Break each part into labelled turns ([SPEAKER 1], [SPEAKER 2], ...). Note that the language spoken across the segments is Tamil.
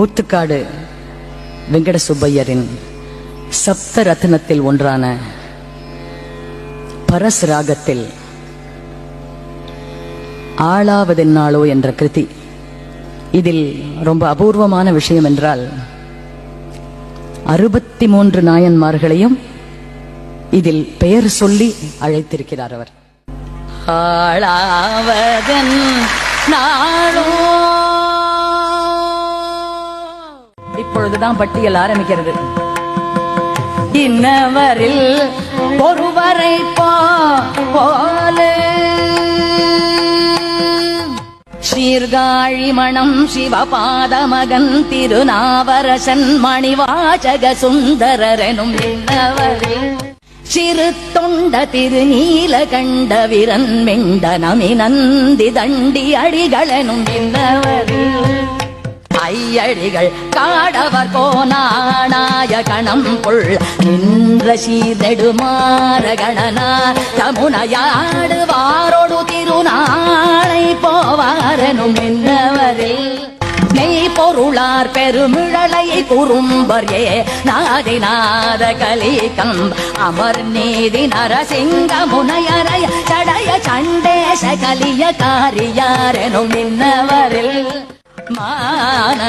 [SPEAKER 1] ஊத்துக்காடு வெங்கட சுப்பையரின் சப்த ரத்னத்தில் ஒன்றான பரஸ் ராகத்தில் ஆளாவதென்னாளோ என்ற கிருதி. இதில் ரொம்ப அபூர்வமான விஷயம் என்றால் அறுபத்தி மூன்று நாயன்மார்களையும் இதில் பெயர் சொல்லி அழைத்திருக்கிறார் அவர். ஆளாவதன் பொழுதுதான் பட்டியல் ஆரம்பிக்கிறது. இன்னவரில் ஒருவரை போல. சீர்காழி மணம் சிவபாதமகன் திருநாவரசன் மணிவாசக சுந்தரரெனும் இன்னவரில் சிறு தொண்ட திருநீல கண்ட விரன் மெண்ட நமி நந்தி தண்டி அடிகளனும் இன்னவரில் ஐயடிகள் காடவர் கோனானாய கணம் புள். நின்ற சீதெடுமாற கணனா தமுனையாடுவாரோடு திருநாளை போவாரனும் என்னவரில். நெய் பொருளார் பெருமிழலை குறும்பர் ஏ நாதிநாத கலிகம். அமர் நீதி நரசிங்க முனையரைய சடைய சண்டேச கலிய காரியாரெனும் நின்னவரில் மான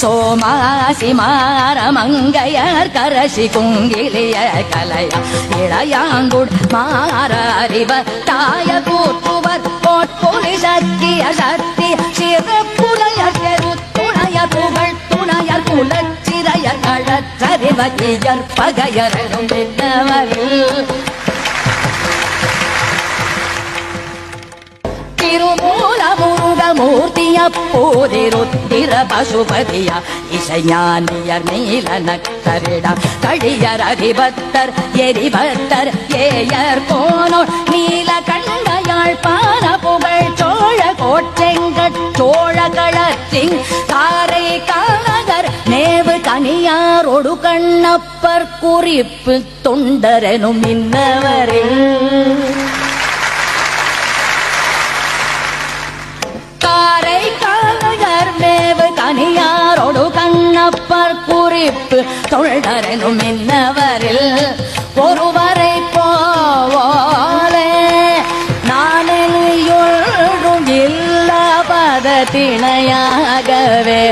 [SPEAKER 1] சோமாசி மார மங்கையர் கரசி குங்கிலிய கலைய இளையாங்குட் மாறிவ தாய கூற்றுவர் கோட்புலி சக்கிய சக்தி சிறப்புலையர் பெருத்துணைய புகழ் துணையர் குலச்சிறையர் கழற்றறிவகியர் பகையரனும் என்னவரில் முருக மூர்த்திய போதிருத்திர பசுபதிய? இசைஞானியர் நீல நக்கரிட கழியர் அதிபத்தர் எரிபத்தர் ஏயர் போனோர். நீல கண்டையாள் பான புகழ் சோழ கோட்டெங்கட் சோழ களத்தின் காரை காலகர் நேவு தனியார் ஒடு கண்ணப்பர் குறிப்பு தொண்டரனும் இன்னவரில் கண்ணப்பர் குறிப்பு தொண்டரெனும் என்னவரில் ஒருவரை போவோலே நானில் இல்லாபத திணையாகவே